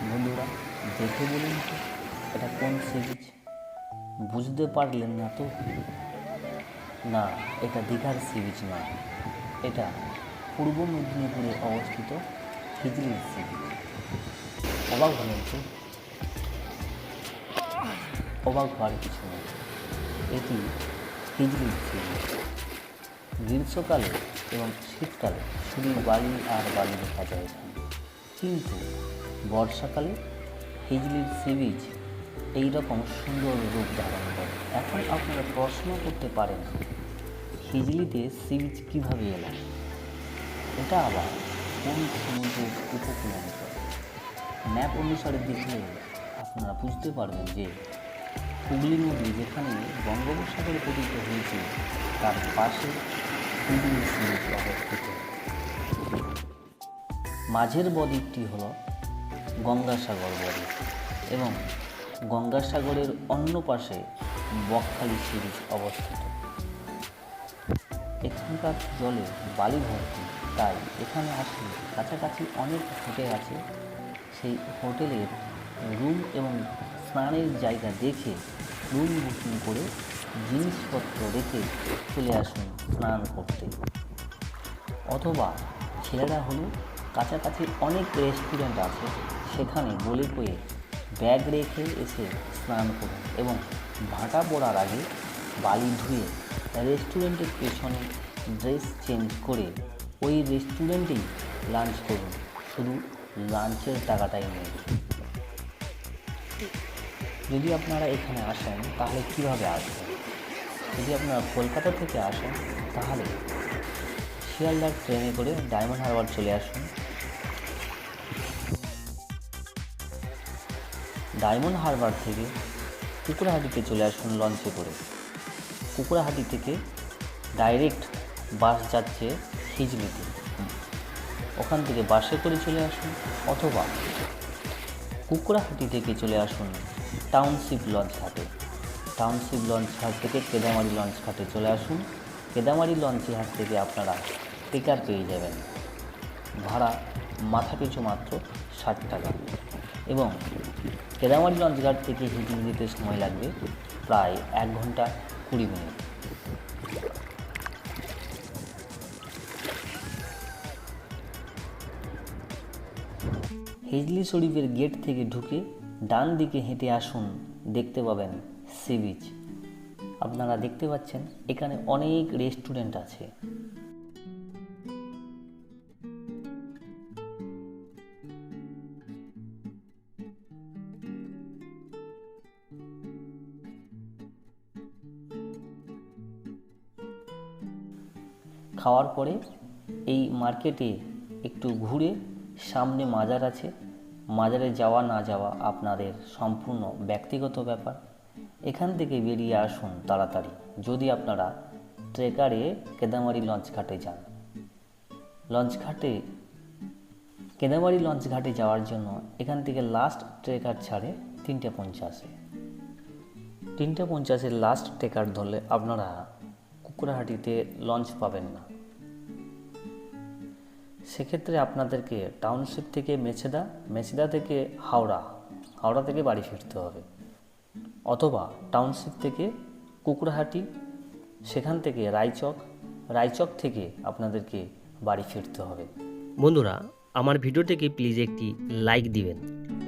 বন্ধুরা, দেখে বলুন তো, এটা কোন সি বিচ বুঝতে পারলেন না তো? না, এটা দীঘার সি বিচ নয় এটা পূর্ব মেদিনীপুরে অবস্থিত হিজলির সি বিচ অবাক হলেন তো? অবাক হওয়ার কিছু নেই। এটি হিজলির সি বিচ গ্রীষ্মকালে এবং শীতকালে শুধু বালি আর বালি দেখা যায় কিন্তু বর্ষাকালে হিজলির সি বিচ এইরকম সুন্দর রূপ ধারণ করে। এখন আপনারা প্রশ্ন করতে পারেন, হিজলিতে সি বিচ কীভাবে এলাম এটা আবার কোন সমুদ্রের উপকূলাঞ্চল ম্যাপ অনুসারে দেখলে আপনারা বুঝতে পারবেন যে হুগলি নদী যেখানে বঙ্গোপসাগরে পতিত হয়েছে, তার পাশে হুগলি সি বিচ অবস্থিত। মাঝের বদ্বীপটি হল গঙ্গাসাগর বলে এবং গঙ্গাসাগরের অন্য পাশে বকখালি সি বিচ অবস্থিত। এখানকার জলে বালি ভর্তি, তাই এখানে আসলে কাছাকাছি অনেক হোটেল আছে। সেই হোটেলের রুম এবং স্নানের জায়গা দেখে রুম বুকিং করে জিনিসপত্র রেখে চলে আসুন স্নান করতে। অথবা ছেলেরা হলো কাছাকাছি অনেক রেস্টুরেন্ট আছে সেখানে বলে কয়ে ব্যাগ রেখে এসে স্নান করুন এবং ভাটা পড়ার আগে বালি ধুয়ে রেস্টুরেন্টের পেছনে ড্রেস চেঞ্জ করে ওই রেস্টুরেন্টেই লাঞ্চ করুন। শুধু লাঞ্চের টাকাটাই নেই। যদি আপনারা এখানে আসেন, তাহলে কীভাবে আসবেন? যদি আপনারা কলকাতা থেকে আসেন, তাহলে শিয়ালদার ট্রেনে করে ডায়মন্ড হারবার চলে আসুন। ডায়মন্ড হারবার থেকে কুকুরাহাটিতে চলে আসুন লঞ্চে করে। কুকুরাহাটি থেকে ডাইরেক্ট বাস যাচ্ছে হিজলিতে। ওখান থেকে বাসে করে চলে আসুন অথবা কুকুরাহাটি থেকে চলে আসুন টাউনশিপ লঞ্চ ঘাটে। টাউনশিপ লঞ্চ ঘাট থেকে কেদামারি লঞ্চ ঘাটে চলে আসুন। কেদামারি লঞ্চ ঘাট থেকে আপনারা টিকার পেয়ে যাবেন। ভাড়া মাথা পিছু মাত্র ষাট টাকা। এবং কেদামারি লঞ্চ ঘাট থেকে হিটিং দিতে সময় লাগবে প্রায় এক ঘণ্টা কুড়ি মিনিট। হিজলি শরীফের গেট থেকে ঢুকে ডান দিকে হেঁটে আসুন দেখতে পাবেন সি বিচ। আপনারা দেখতে পাচ্ছেন এখানে অনেক রেস্টুরেন্ট আছে। খাওয়ার পরে এই মার্কেটে একটু ঘুরে সামনে মাজার আছে। মাজারে যাওয়া না যাওয়া আপনাদের সম্পূর্ণ ব্যক্তিগত ব্যাপার। এখান থেকে বেরিয়ে আসুন তাড়াতাড়ি। যদি আপনারা ট্রেকারে কেদামারি লঞ্চ ঘাটে যান। লঞ্চ ঘাটে কেদামারি লঞ্চ ঘাটে যাওয়ার জন্য এখান থেকে লাস্ট ট্রেকার ছাড়ে তিনটে পঞ্চাশে। তিনটে পঞ্চাশের লাস্ট ট্রেকার ধরলে আপনারা কুকুরাহাটিতে লঞ্চ পাবেন না। সেক্ষেত্রে আপনাদেরকে টাউনশিপ থেকে মেছেদা মেছেদা থেকে হাওড়া হাওড়া থেকে বাড়ি ফিরতে হবে। অথবা টাউনশিপ থেকে কুকুরহাটি, সেখান থেকে রায়চক রায়চক থেকে আপনাদেরকে বাড়ি ফিরতে হবে। বন্ধুরা, আমার ভিডিওটিকে প্লিজ একটি লাইক দিবেন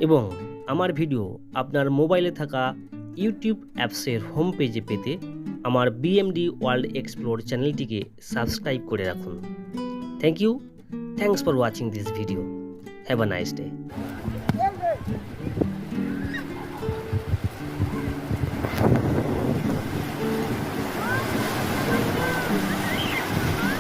এবং আমার ভিডিও আপনার মোবাইলে থাকা ইউটিউব অ্যাপসের হোম পেজে পেতে আমার বিএমডি ওয়ার্ল্ড এক্সপ্লোর চ্যানেলটিকে সাবস্ক্রাইব করে রাখুন। Thank you Thanks for watching this video. Have a nice day.